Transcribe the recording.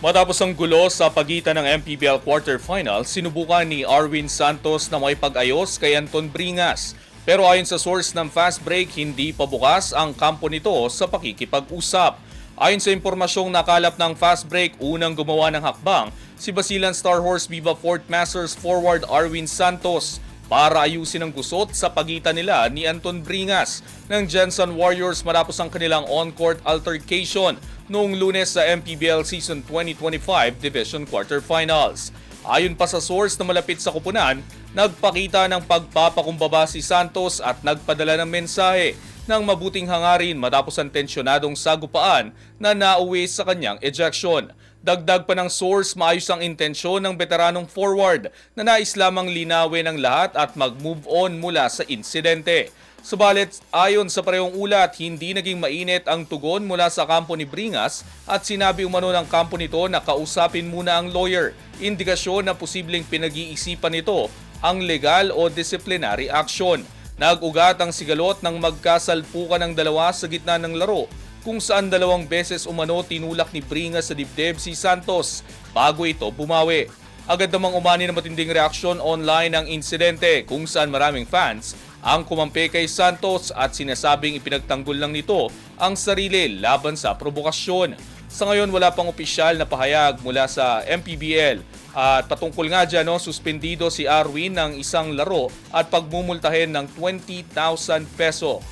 Matapos ang gulo sa pagitan ng MPBL quarterfinal, sinubukan ni Arwin Santos na makipag-ayos kay Anton Bringas. Pero ayon sa source ng fast break, hindi pa bukas ang kampo nito sa pakikipag-usap. Ayon sa impormasyong nakalap ng fast break, unang gumawa ng hakbang si Basilan Star Horse Viva Fort Masters forward Arwin Santos para ayusin ang gusot sa pagitan nila ni Anton Bringas ng Jensen Warriors matapos ang kanilang on-court altercation noong lunes sa MPBL Season 2025 Division Quarterfinals. Ayon pa sa source na malapit sa kupunan, nagpakita ng pagpapakumbaba si Santos at nagpadala ng mensahe ng mabuting hangarin matapos ang tensyonadong sagupaan na nauwi sa kanyang ejection. Dagdag pa ng source, maayos ang intensyon ng veteranong forward na nais lamang linawin ang lahat at mag-move on mula sa insidente. Subalit, ayon sa parehong ulat, hindi naging mainit ang tugon mula sa kampo ni Bringas at sinabi umano ng kampo nito na kausapin muna ang lawyer. Indikasyon na posibleng pinag-iisipan nito ang legal o disciplinary action. Nag-ugat ang sigalot ng magkasalpukan ng dalawa sa gitna ng laro kung saan dalawang beses umano tinulak ni Bringas sa dibdib si Santos bago ito bumawi. Agad namang umani na matinding reaksyon online ang insidente kung saan maraming fans ang kumampi kay Santos at sinasabing ipinagtanggol lang nito ang sarili laban sa provokasyon. Sa ngayon wala pang opisyal na pahayag mula sa MPBL at patungkol nga dyan, no, suspendido si Arwin ng isang laro at pagmumultahin ng 20,000 peso.